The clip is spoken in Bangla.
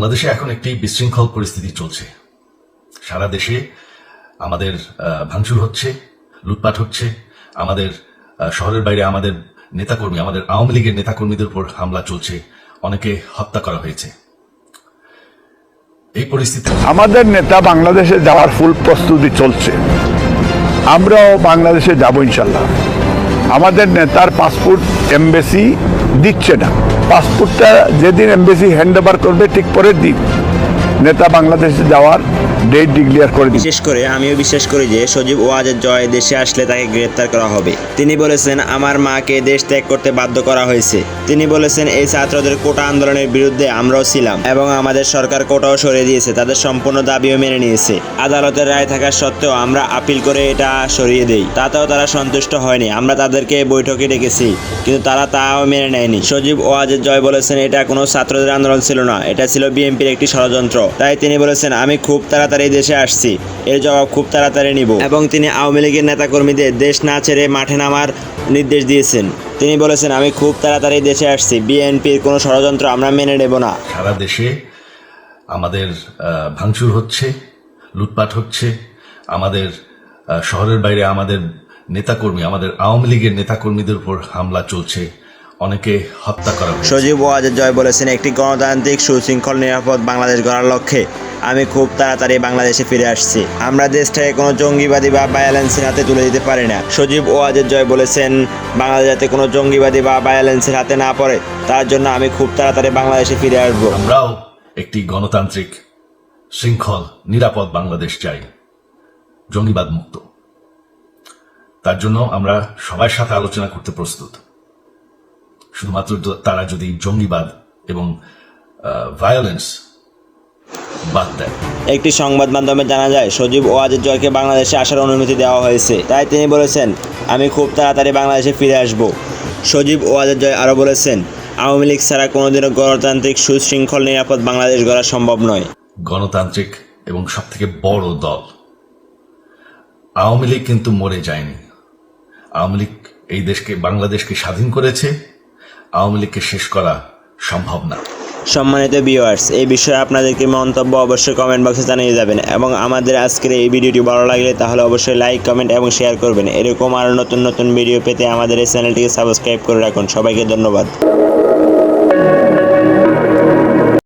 বাংলাদেশে এখন একটি বিশৃঙ্খল পরিস্থিতি চলছে। সারা দেশে আমাদের ভাঙচুর হচ্ছে, লুটপাট হচ্ছে, আমাদের শহরের বাইরে আমাদের নেতাকর্মী, আমাদের আওয়ামী লীগের নেতাকর্মীদের উপর হামলা চলছে, অনেকে হত্যা করা হয়েছে। এই পরিস্থিতি আমাদের নেতা বাংলাদেশে যাওয়ার ফুল প্রস্তুতি চলছে। আমরাও বাংলাদেশে যাব ইনশাল্লাহ। আমাদের নেতার পাসপোর্ট এমবেসি দিচ্ছে না। পাসপোর্টটা যেদিন এমবেসি হ্যান্ড ওভার করবে ঠিক পরের দিন। নেতা বাংলাদেশে যাওয়ার ডেট ডিক্লেয়ার করে বিশেষ করে, আমিও বিশ্বাস করি যে, সজীব ওয়াজের জয় দেশে আসলে তাকে গ্রেপ্তার করা হবে। তিনি বলেছেন, আমার মাকে দেশ ত্যাগ করতে বাধ্য করা হয়েছে। তিনি বলেছেন, এই ছাত্রদের কোটা আন্দোলনের বিরুদ্ধে আমরাও ছিলাম এবং আমাদের সরকার কোটাও সরিয়ে দিয়েছে, তাদের সম্পূর্ণ দাবিও মেনে নিয়েছে। আদালতের রায় থাকা সত্ত্বেও আমরা আপিল করে এটা সরিয়ে দেই। তাতেও তারা সন্তুষ্ট হয়নি। আমরা তাদেরকে বৈঠকে ডেকেছি, কিন্তু তারা তাও মেনে নেয়নি। সজীব ওয়াজের জয় বলেছেন, এটা কোনো ছাত্রদের আন্দোলন ছিল না। এটা ছিল বিএনপির একটি ষড়যন্ত্র। তাই তিনি বলেছেন, আমি খুব তাড়াতাড়ি দেশে আসছি। এর জবাব খুব তাড়াতাড়ি নিব। এবং তিনি আওয়ামী লীগের নেতাকর্মীদের দেশ না ছেড়ে মাঠে নামার নির্দেশ দিয়েছেন। তিনি বলেছেন, আমি খুব তাড়াতাড়ি দেশে আসছি। বিএনপির কোনো ষড়যন্ত্র আমরা মেনে নেব না। সারা দেশে আমাদের ভাঙচুর হচ্ছে, লুটপাট হচ্ছে। আমাদের শহরের বাইরে আমাদের নেতাকর্মী, আমাদের আওয়ামী লীগের নেতাকর্মীদের উপর হামলা চলছে। অনেকে হত্যা করা সজীব ওয়াজের জয় বলেছেন একটি গণতান্ত্রিক সুশৃঙ্খল নিরাপদ বাংলাদেশ গড়ার লক্ষ্যে আমি খুব তাড়াতাড়ি বাংলাদেশে ফিরে আসছি। আমরা দেশটাকে কোনো জঙ্গিবাদী বা বায়ালেন্সের হাতে তুলে দিতে পারি না। সজীব ওয়াজের জয় বলেছেন বাংলাদেশ যাতে কোনো জঙ্গিবাদী বা বায়ালেন্সের হাতে না পড়ে তার জন্য আমি খুব তাড়াতাড়ি বাংলাদেশে ফিরে আসব। আমরাও একটি গণতান্ত্রিক শৃঙ্খল নিরাপদ বাংলাদেশ চাই। জঙ্গিবাদ মুক্ত তার জন্য আমরা সবার সাথে আলোচনা করতে প্রস্তুত। শুধুমাত্র তারা যদি জঙ্গিবাদ এবং ভায়োলেন্স একটি সংবাদ মাধ্যমে জানা যায় সজীব ওয়াজের জয়কে বাংলাদেশে আসার অনুমতি দেওয়া হয়েছে। তাই তিনি বলেছেন আমি খুব তাড়াতাড়ি বাংলাদেশে ফিরে আসব। সজীব ওয়াজের জয় আরও বলেছেন আওয়ামী লীগ ছাড়া কোনোদিনও গণতান্ত্রিক সুশৃঙ্খল নিরাপদ বাংলাদেশ গড়া সম্ভব নয়। গণতান্ত্রিক এবং সব থেকে বড় দল। আওয়ামী লীগ কিন্তু মরে যায়নি। আওয়ামী লীগ এই দেশকে বাংলাদেশকে স্বাধীন করেছে। আওয়ামী লীগকে শেষ করা সম্ভব না। সম্মানিত ভিউয়ার্স এই বিষয়ে আপনাদেরকে মন্তব্য অবশ্যই কমেন্ট বক্সে জানিয়ে যাবেন এবং আমাদের আজকের এই ভিডিওটি ভালো লাগলে তাহলে অবশ্যই লাইক কমেন্ট এবং শেয়ার করবেন। এরকম আরও নতুন নতুন ভিডিও পেতে আমাদের এই চ্যানেলটিকে সাবস্ক্রাইব করে রাখুন। সবাইকে ধন্যবাদ।